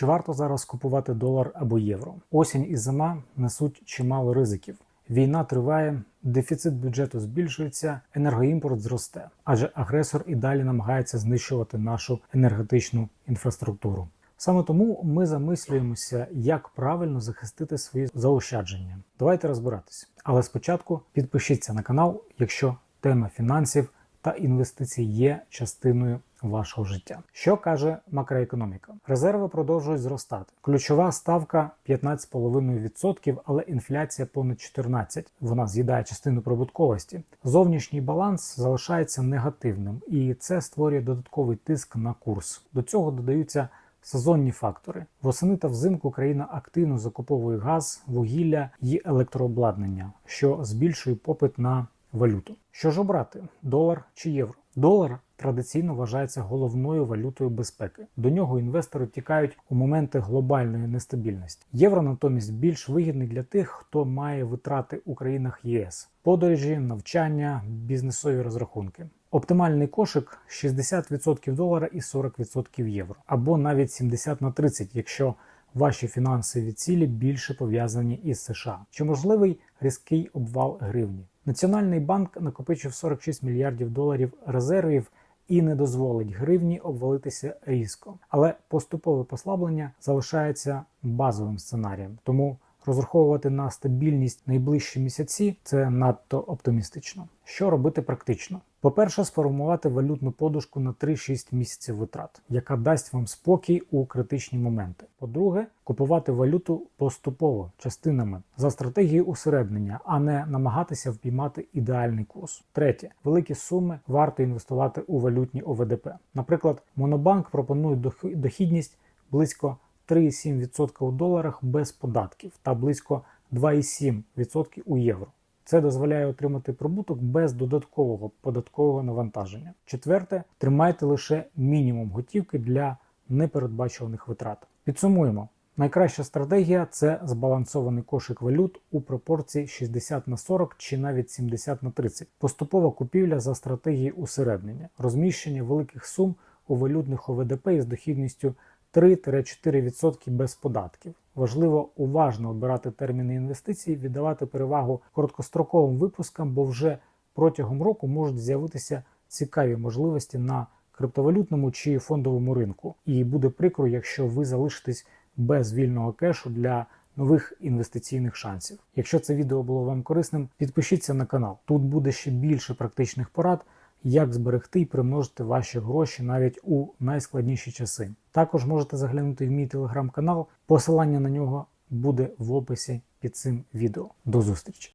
Чи варто зараз купувати долар або євро? Осінь і зима несуть чимало ризиків. Війна триває, дефіцит бюджету збільшується, енергоімпорт зросте, адже агресор і далі намагається знищувати нашу енергетичну інфраструктуру. Саме тому ми замислюємося, як правильно захистити свої заощадження. Давайте розбиратись. Але спочатку підпишіться на канал, якщо тема фінансів та інвестицій є частиною вашого життя. Що каже макроекономіка? Резерви продовжують зростати. Ключова ставка 15,5%, але інфляція понад 14%. Вона з'їдає частину прибутковості. Зовнішній баланс залишається негативним, і це створює додатковий тиск на курс. До цього додаються. Сезонні фактори восени та взимку країна активно закуповує газ, вугілля і електрообладнання, що збільшує попит на валюту. Що ж обрати: долар чи євро? Долар традиційно вважається головною валютою безпеки. До нього інвестори тікають у моменти глобальної нестабільності. Євро натомість більш вигідний для тих, хто має витрати у країнах ЄС, подорожі, навчання, бізнесові розрахунки. Оптимальний кошик 60% долара і 40% євро, або навіть 70 на 30, якщо ваші фінансові цілі більше пов'язані із США. Чи можливий різкий обвал гривні? Національний банк накопичив 46 мільярдів доларів резервів і не дозволить гривні обвалитися різко. Але поступове послаблення залишається базовим сценарієм. Тому розраховувати на стабільність найближчі місяці це надто оптимістично. Що робити практично? По-перше, сформувати валютну подушку на 3-6 місяців витрат, яка дасть вам спокій у критичні моменти. По-друге, купувати валюту поступово частинами за стратегією усереднення, а не намагатися впіймати ідеальний курс. Третє, великі суми варто інвестувати у валютні ОВДП. Наприклад, Монобанк пропонує дохідність близько 3,7% у доларах без податків та близько 2,7% у євро. Це дозволяє отримати прибуток без додаткового податкового навантаження. Четверте, тримайте лише мінімум готівки для непередбачуваних витрат. Підсумуємо. Найкраща стратегія це збалансований кошик валют у пропорції 60 на 40 чи навіть 70 на 30. Поступова купівля за стратегією усереднення, розміщення великих сум у валютних ОВДП із дохідністю 3-4% без податків. Важливо уважно обирати терміни інвестицій, віддавати перевагу короткостроковим випускам, бо вже протягом року можуть з'явитися цікаві можливості на криптовалютному чи фондовому ринку. І буде прикро, якщо ви залишитесь без вільного кешу для нових інвестиційних шансів. Якщо це відео було вам корисним, підпишіться на канал. Тут буде ще більше практичних порад як зберегти і примножити ваші гроші навіть у найскладніші часи. Також можете заглянути в мій телеграм-канал, посилання на нього буде в описі під цим відео. До зустрічі!